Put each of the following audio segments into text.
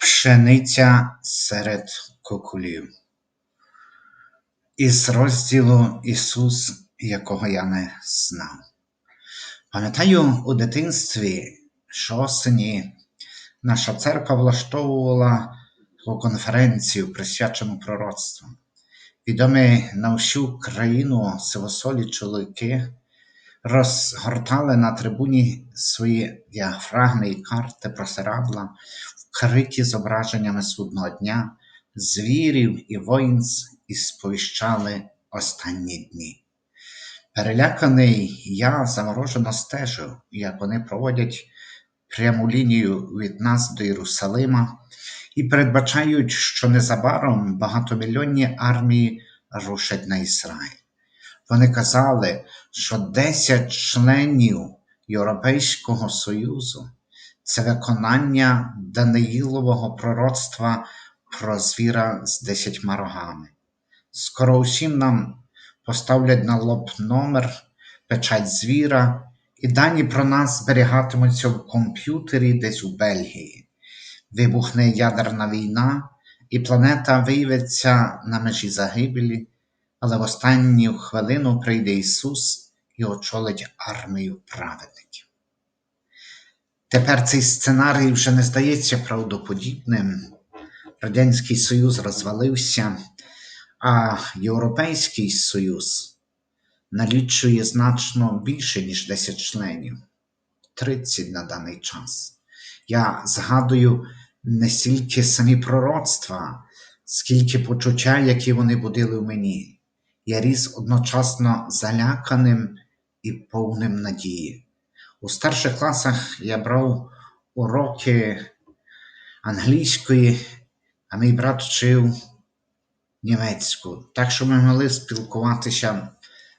Пшениця серед куколів. Із розділу Ісус, якого я не знав. Пам'ятаю, у дитинстві, що осені, наша церква влаштовувала конференцію, присвячену пророцтву. Відомі на всю країну сивосолі чоловіки розгортали на трибуні свої діафрагми і карти просирадла, вкриті зображеннями судного дня, звірів і воїнств і сповіщали останні дні. Переляканий я заморожено стежив, як вони проводять пряму лінію від нас до Єрусалима і передбачають, що незабаром багатомільйонні армії рушать на Ізраїль. Вони казали, що 10 членів Європейського Союзу це виконання Даниїлового пророцтва про звіра з десятьма рогами. Скоро усім нам поставлять на лоб номер, печать звіра, і дані про нас зберігатимуться в комп'ютері десь у Бельгії. Вибухне ядерна війна, і планета виявиться на межі загибелі, але в останню хвилину прийде Ісус і очолить армію праведників. Тепер цей сценарій вже не здається правдоподібним. Радянський Союз розвалився, а Європейський Союз налічує значно більше, ніж 10 членів 30 на даний час. Я згадую не стільки самі пророцтва, скільки почуття, які вони будили в мені. Я ріс одночасно заляканим і повним надії. У старших класах я брав уроки англійської, а мій брат вчив німецьку, так що ми могли спілкуватися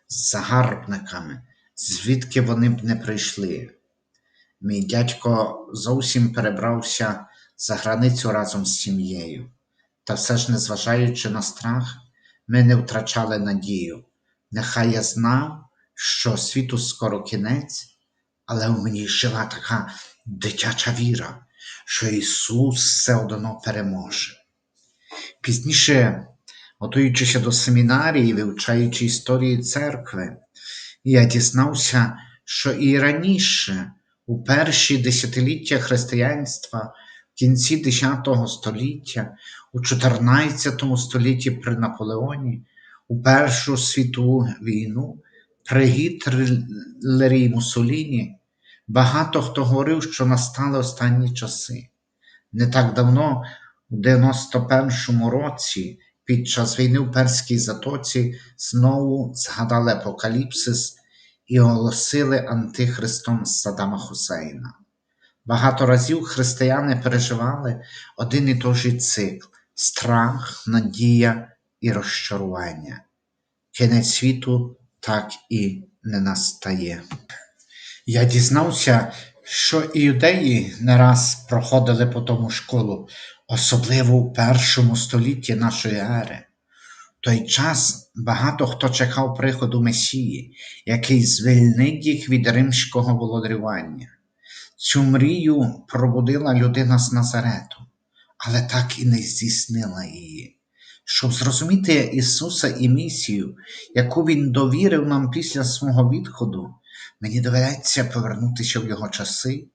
з загарбниками, звідки вони б не прийшли. Мій дядько зовсім перебрався за границю разом з сім'єю, та все ж, незважаючи на страх, ми не втрачали надію. Нехай я знав, що світу скоро кінець, але в мені жила така дитяча віра, що Ісус все одно переможе. Пізніше, готуючися до семінарії, вивчаючи історії церкви, я дізнався, що і раніше, у перші десятиліття християнства, в кінці X століття, у 14 столітті при Наполеоні, у Першу світову війну, при Гітлері і Мусоліні, багато хто говорив, що настали останні часи. Не так давно, у 91-му році, під час війни в Перській Затоці, знову згадали Апокаліпсис і оголосили Антихристом Саддама Хусейна. Багато разів християни переживали один і той же цикл страх, надія і розчарування. Кінець світу так і не настає. Я дізнався, що і не раз проходили по тому школу, особливо у першому столітті нашої ери. В той час багато хто чекав приходу Месії, який звільнить їх від римського володарювання. Цю мрію пробудила людина з Назарету, але так і не здійснила її. Щоб зрозуміти Ісуса і місію, яку Він довірив нам після свого відходу, мені доведеться повернутися в Його часи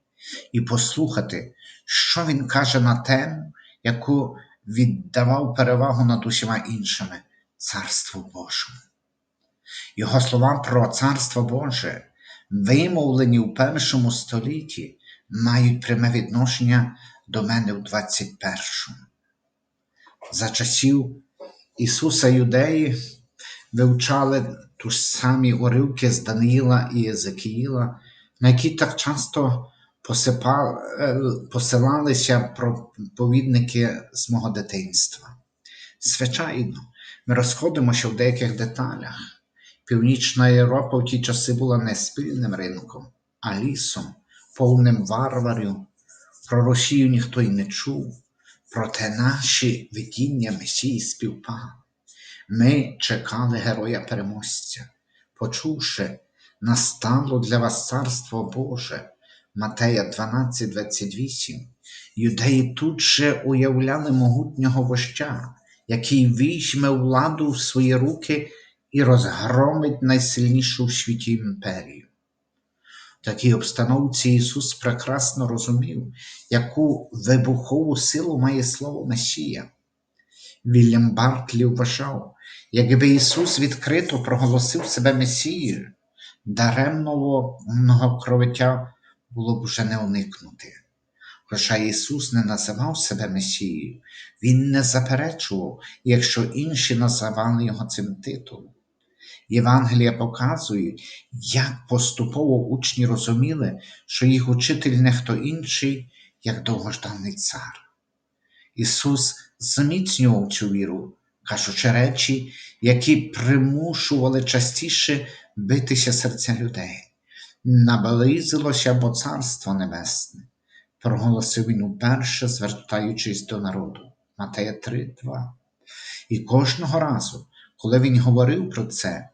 і послухати, що Він каже на тему, яку віддавав перевагу над усіма іншими Царству Божому. Його слова про Царство Боже, вимовлені у першому столітті, мають пряме відношення до мене в 21-му. За часів Ісуса Юдеї вивчали ту ж самі уривки з Даниїла і Єзекіїла, на які так часто посилалися проповідники з мого дитинства. Звичайно, ми розходимося в деяких деталях. Північна Європа в ті часи була не спільним ринком, а лісом, повним варварів. Про Росію ніхто й не чув, проте наші видіння Месії співпали. Ми чекали героя переможця, почувши, настало для вас царство Боже, Матея 12, 28, Юдеї тут же уявляли могутнього вождя, який візьме владу в свої руки і розгромить найсильнішу в світі імперію. В такій обстановці Ісус прекрасно розумів, яку вибухову силу має слово Месія. Вільям Бартлі вважав, якби Ісус відкрито проголосив себе Месією, даремного кровиття було б уже не уникнути. Хоча Ісус не називав себе Месією, Він не заперечував, якщо інші називали його цим титулом. Євангелія показують, як поступово учні розуміли, що їх учитель не хто інший, як довгожданий цар. Ісус зміцнював цю віру, кажучи речі, які примушували частіше битися серця людей. Наблизилося бо Царство Небесне, проголосив він уперше, звертаючись до народу. Матея 3:2. І кожного разу, коли він говорив про це,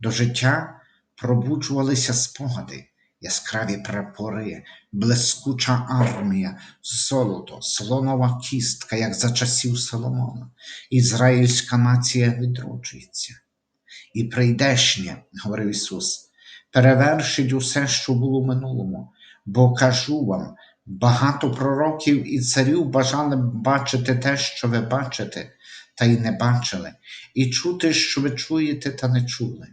до життя пробуджувалися спогади, яскраві прапори, блискуча армія, золото, слонова кістка, як за часів Соломона. Ізраїльська нація відроджується. І прийдешнє, говорив Ісус, перевершить усе, що було в минулому, бо кажу вам, багато пророків і царів бажали бачити те, що ви бачите, та й не бачили, і чути, що ви чуєте, та не чули.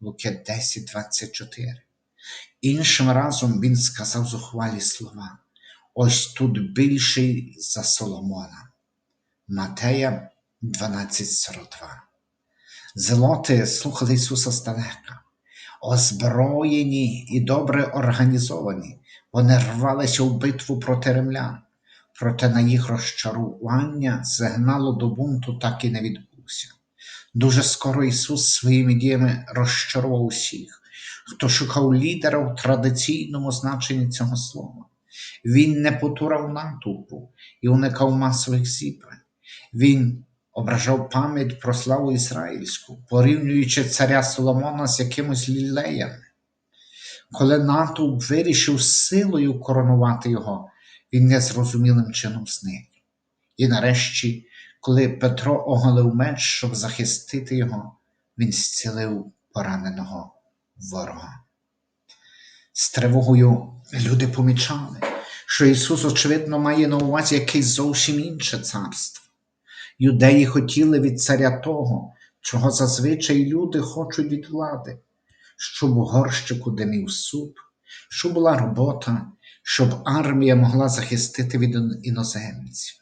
Луки 10, 24. Іншим разом він сказав зухвалі слова. Ось тут більший за Соломона. Матея 12,42. Зелоти слухали Ісуса здалека. Озброєні і добре організовані, вони рвалися в битву проти римлян, проте на їх розчарування сигналу до бунту так і не відбувся. Дуже скоро Ісус своїми діями розчарував усіх, хто шукав лідера в традиційному значенні цього слова. Він не потурав натовпу і уникав масових зібрань. Він ображав пам'ять про славу ізраїльську, порівнюючи царя Соломона з якимось лілеями. Коли натовп вирішив силою коронувати його, він незрозумілим чином зник. І нарешті, коли Петро оголив меч, щоб захистити його, він зцілив пораненого ворога. З тривогою люди помічали, що Ісус, очевидно, має на увазі якесь зовсім інше царство. Юдеї хотіли від царя того, чого зазвичай люди хочуть від влади, щоб у горщику димів суп, щоб була робота, щоб армія могла захистити від іноземців.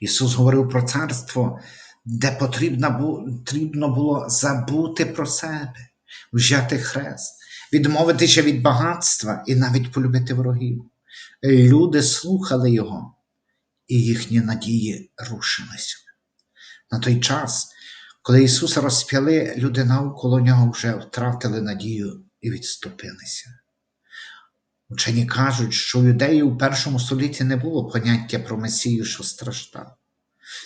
Ісус говорив про царство, де потрібно було забути про себе, взяти хрест, відмовитися від багатства і навіть полюбити ворогів. Люди слухали Його, і їхні надії рушилися. На той час, коли Ісуса розп'яли, люди навколо нього вже втратили надію і відступилися. Учені кажуть, що у юдеї у першому столітті не було поняття про Месію, що страждав.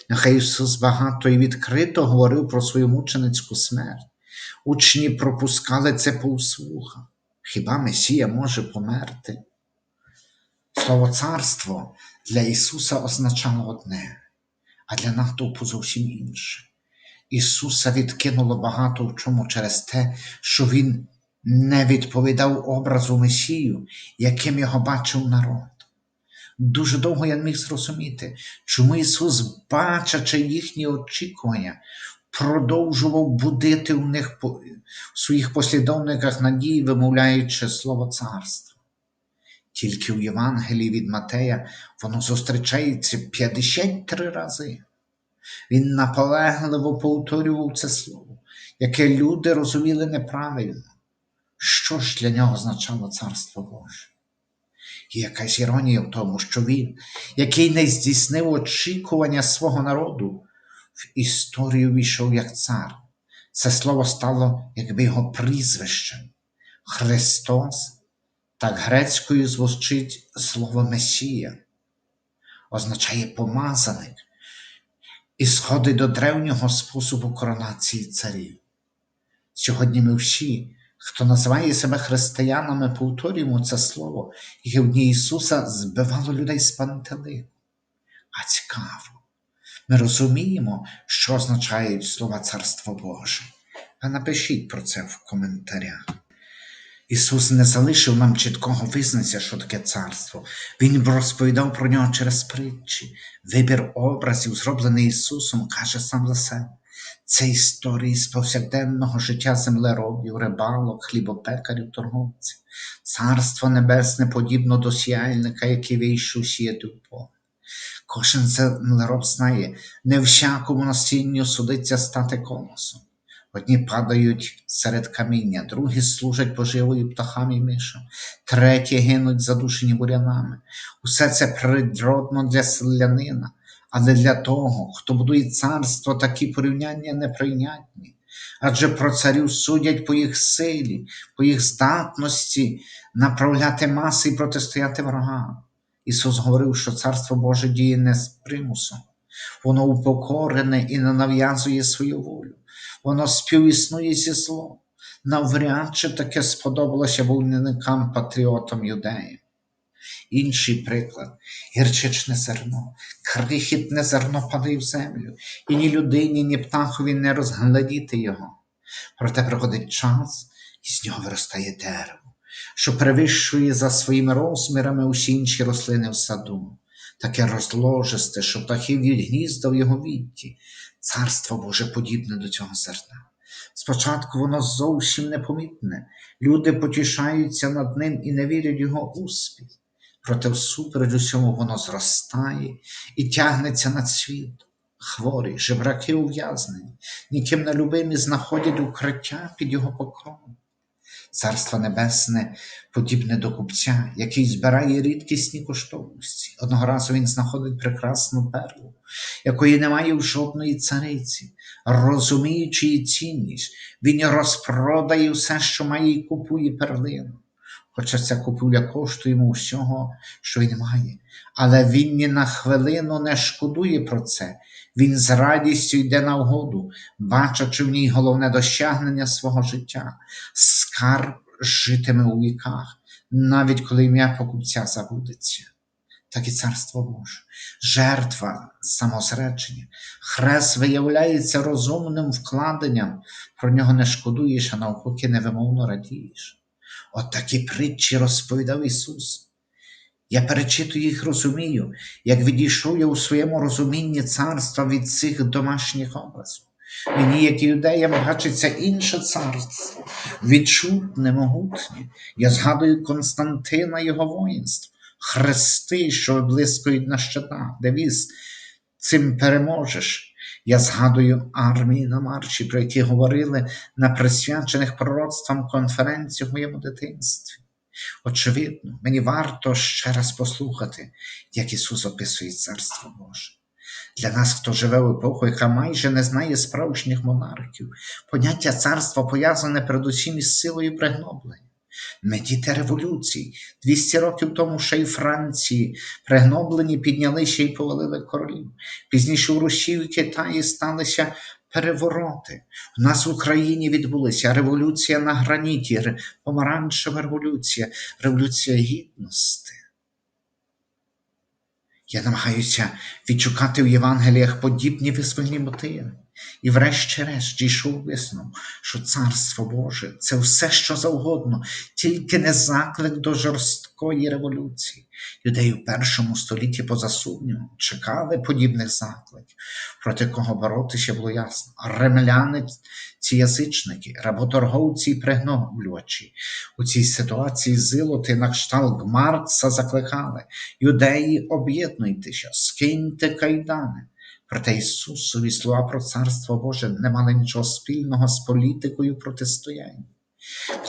Нехай Ісус багато і відкрито говорив про свою мученицьку смерть. Учні пропускали це повсвуха. Хіба Месія може померти? Слово царство для Ісуса означало одне, а для натовпу зовсім інше. Ісуса відкинуло багато в чому через те, що Він не відповідав образу Месію, яким його бачив народ. Дуже довго я не міг зрозуміти, чому Ісус, бачачи їхні очікування, продовжував будити в них в своїх послідовниках надії, вимовляючи слово царство. Тільки в Євангелії від Матея воно зустрічається 53 рази. Він наполегливо повторював це слово, яке люди розуміли неправильно. Що ж для нього означало Царство Боже? І якась іронія в тому, що він, який не здійснив очікування свого народу, в історію війшов як цар. Це слово стало якби його прізвищем. Христос, так грецькою звучить слово Месія, означає помазаник і сходить до древнього способу коронації царів. Сьогодні ми всі, хто називає себе християнами, повторюємо це слово, яке в дні Ісуса збивало людей з пантелику. А цікаво. Ми розуміємо, що означають слова Царство Боже. А напишіть про це в коментарях. Ісус не залишив нам чіткого визначення, що таке царство. Він розповідав про нього через притчі. Вибір образів, зроблений Ісусом, каже сам за себе. Це історії з повсякденного життя землеробів, рибалок, хлібопекарів, торговців. Царство Небесне подібно до сіяльника, який вийшов сіяти в поле. Кожен землероб знає, не всякому насінню судиться стати колосом. Одні падають серед каміння, другі служать поживою птахам і мишам, треті гинуть задушені бурянами. Усе це природно для селянина, але для того, хто будує царство, такі порівняння неприйнятні. Адже про царів судять по їх силі, по їх здатності направляти маси і протистояти ворогам. Ісус говорив, що Царство Боже діє не з примусом, воно упокорене і не нав'язує свою волю, воно співіснує зі злом. Навряд чи таке сподобалося вольникам патріотам юдеям. Інший приклад гірчичне зерно, крихітне зерно падає в землю, і ні людині, ні птахові не розглядіти його. Проте приходить час, і з нього виростає дерево, що перевищує за своїми розмірами усі інші рослини в саду, таке розложисте, що птахи в'ють гнізда в його вітті. Царство Боже подібне до цього зерна. Спочатку воно зовсім непомітне, люди потішаються над ним і не вірять його успіх. Проте всупереч усьому воно зростає і тягнеться над світом. Хворі, жебраки ув'язнені, ніким не любимі знаходять укриття під його покровом. Царство Небесне подібне до купця, який збирає рідкісні коштовності. Одного разу він знаходить прекрасну перлу, якої немає в жодної цариці, розуміючи її цінність, він розпродає все, що має, і купує перлину. Хоча ця купуля коштує йому всього, що він має. Але він ні на хвилину не шкодує про це. Він з радістю йде на угоду, бачачи в ній головне досягнення свого життя, скарб житиме у віках, навіть коли ім'я покупця забудеться. Так і царство Боже, жертва самозречення, хрест виявляється розумним вкладенням, про нього не шкодуєш, а навпаки невимовно радієш. От такі притчі розповідав Ісус. Я перечитую їх, розумію, як відійшов я у своєму розумінні царства від цих домашніх образів. Мені, як і юдеям, бачиться інше царство, відчутне, могутнє. Я згадую Константина його воїнство, хрести, що виблискують на щитах, девіз цим переможеш. Я згадую армії на марші, про які говорили на присвячених пророцтвам конференціях в моєму дитинстві. Очевидно, мені варто ще раз послухати, як Ісус описує Царство Боже. Для нас, хто живе в епоху, яка майже не знає справжніх монархів, поняття царства пов'язане передусім із силою пригноблення. Ми діти революції. 200 років тому ще й Франції пригноблені піднялися і повалили королів. Пізніше у Росії і Китаї сталися перевороти. У нас в Україні відбулася революція на граніті, помаранчева революція, революція гідності. Я намагаюся відшукати в Євангеліях подібні визвольні мотиви. І врешті-решт дійшов висновок, що Царство Боже це все, що завгодно, тільки не заклик до жорсткої революції. Юдеї в першому столітті, поза сумнівом, чекали подібних закликів, проти кого боротися було ясно. Ремляни ці язичники, работорговці і пригноблювачі. У цій ситуації зилоти на кшталт Маркса закликали юдеї, об'єднуйтеся, скиньте кайдани. Проте Ісусові слова про Царство Боже не мали нічого спільного з політикою протистояння.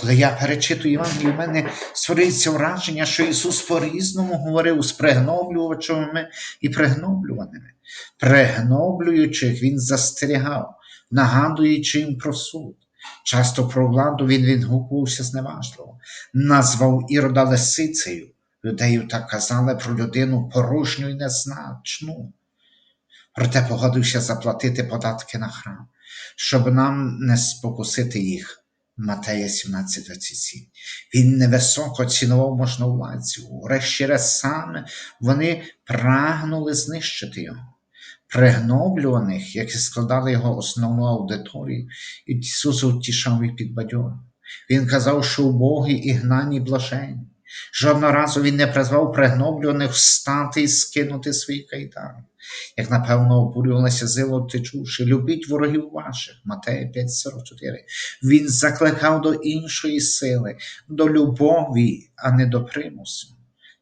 Коли я перечитую Євангелію, в мене створюється враження, що Ісус по-різному говорив з пригноблювачами і пригноблюваними. Пригноблюючих Він застерігав, нагадуючи їм про суд. Часто про владу він відгукувався зневажливо, назвав Ірода лисицею. Юдею так казали про людину порожню і незначну проте погодився заплатити податки на храм, щоб нам не спокусити їх, Матея 17:27. Він невисоко цінував можновладців. Врешті-решт саме вони прагнули знищити його. Пригноблюваних, які складали його основну аудиторію, Ісус утішав і підбадьорив. Він казав, що убогі і гнані блаженні. Жодного разу він не призвав пригноблюваних встати і скинути свої кайдани. Як напевно обурювалася зило течуші, любіть ворогів ваших, Матея 5,44. Він закликав до іншої сили, до любові, а не до примусу.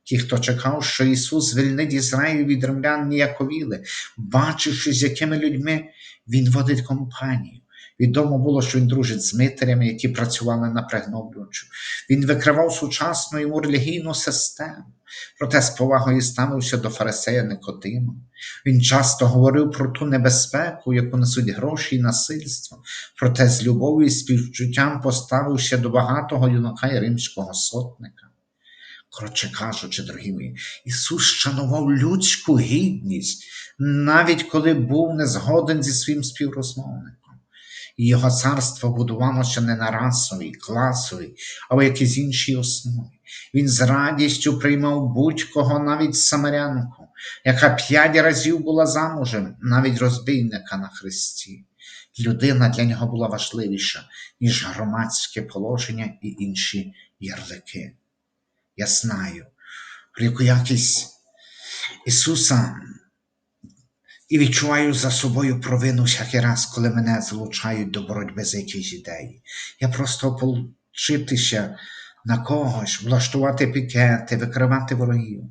Ті, хто чекав, що Ісус звільнить Ізраїль від римлян, ніяковіли, бачивши, з якими людьми Він водить компанію. Відомо було, що він дружить з митарями, які працювали на пригноблювачу. Він викривав сучасну йому релігійну систему, проте з повагою ставився до фарисея Никодима. Він часто говорив про ту небезпеку, яку несуть гроші і насильство, проте з любов'ю і співчуттям поставився до багатого юнака і римського сотника. Коротше кажучи, дорогі мої, Ісус шанував людську гідність, навіть коли був не згоден зі своїм співрозмовником. І його царство будувалося не на расовій, класовій, а в якійсь іншій основі. Він з радістю приймав будь-кого, навіть самарянку, яка п'ять разів була замужем, навіть розбійника на хресті. Людина для нього була важливіша, ніж громадське положення і інші ярлики. Я знаю, про яку якість Ісуса і відчуваю за собою провину всякий раз, коли мене залучають до боротьби за якісь ідеї. Я просто получитися на когось, влаштувати пікети, викривати ворогів.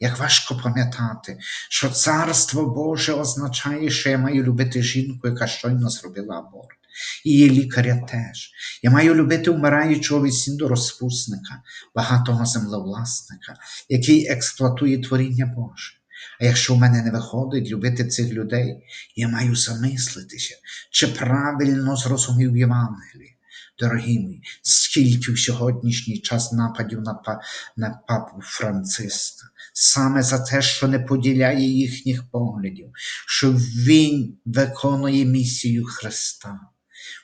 Як важко пам'ятати, що Царство Боже означає, що я маю любити жінку, яка щойно зробила аборт. І її лікаря теж. Я маю любити вмираючого від сінду розпусника, багатого землевласника, який експлуатує творіння Боже. А якщо в мене не виходить любити цих людей, я маю замислитися, чи правильно зрозумів Євангеліє. Дорогі мої, скільки в сьогоднішній час нападів на, па, на папу Франциска, саме за те, що не поділяє їхніх поглядів, що він виконує місію Христа.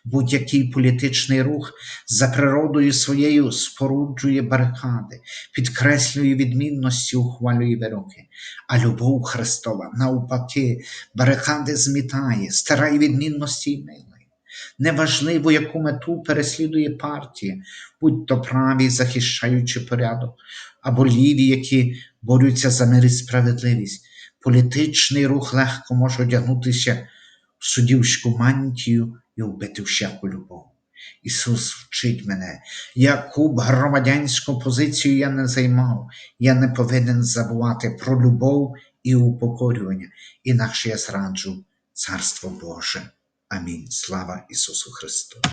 Будь-який політичний рух за природою своєю споруджує барикади, підкреслює відмінності, ухвалює вироки. А любов Христова, навпаки, барикади змітає, стирає відмінності й милує. Неважливо, яку мету переслідує партія, будь то праві, захищаючи порядок, або ліві, які борються за мир і справедливість. Політичний рух легко може одягнутися в суддівську мантію і вбити всяку любов. Ісус вчить мене, яку б громадянську позицію я не займав, я не повинен забувати про любов і упокорювання, інакше я зраджу Царство Боже. Амінь. Слава Ісусу Христу!